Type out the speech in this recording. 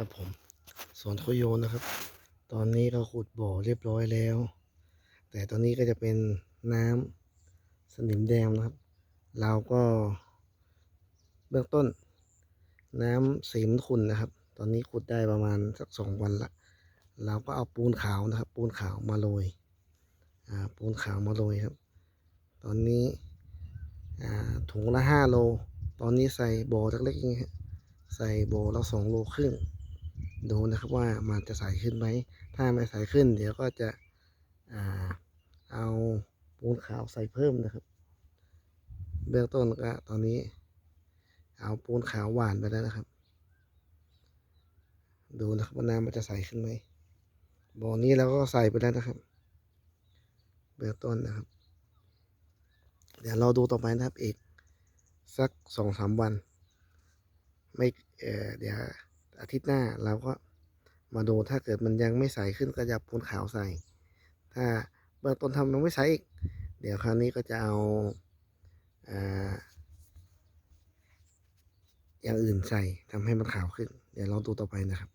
ครับผมสวนโคโยนนะครับ ตอนนี้เราขุดบ่อเรียบร้อยแล้ว แต่ตอนนี้ก็จะเป็นน้ำสนิมแดงนะครับ เราก็เบื้องต้น น้ำสีมขุ่นนะครับ ตอนนี้ขุดได้ประมาณสักสองวันละเราก็เอาปูนขาวนะครับ ปูนขาวมาโรยอ่าปูนขาวมาโรยครับ ตอนนี้อ่าถุงละห้าโล ตอนนี้ใส่บ่อเล็กๆอย่างเงี้ยใส่บ่อละสองโลครึ่ง ดูนะครับว่ามันจะใสขึ้นไหม ถ้าไม่ใสขึ้น เดี๋ยวก็จะอ่าเอาปูนขาวใส่เพิ่มนะครับ เบื้องต้นก็ตอนนี้ เอาปูนขาวหวานไปแล้วนะครับ ดูนะครับว่าน้ำมันจะใสขึ้นไหมบ่อนี้เราก็ใส่ไปแล้วนะครับ เบื้องต้นนะครับ เดี๋ยวเราดูต่อไปนะครับอีกสักสองสามวัน ไม่เออเดี๋ยว อาทิตย์หน้าเราก็มาดูถ้าเกิดมันยังไม่ใสขึ้นก็จะปูนขาวใส่ ถ้าเบื้องต้นทำมันไม่ใสอีก เดี๋ยวคราวนี้ก็จะเอาอ่าอย่างอื่นใส่ทำให้มันขาวขึ้น เดี๋ยวลองดูต่อไปนะครับ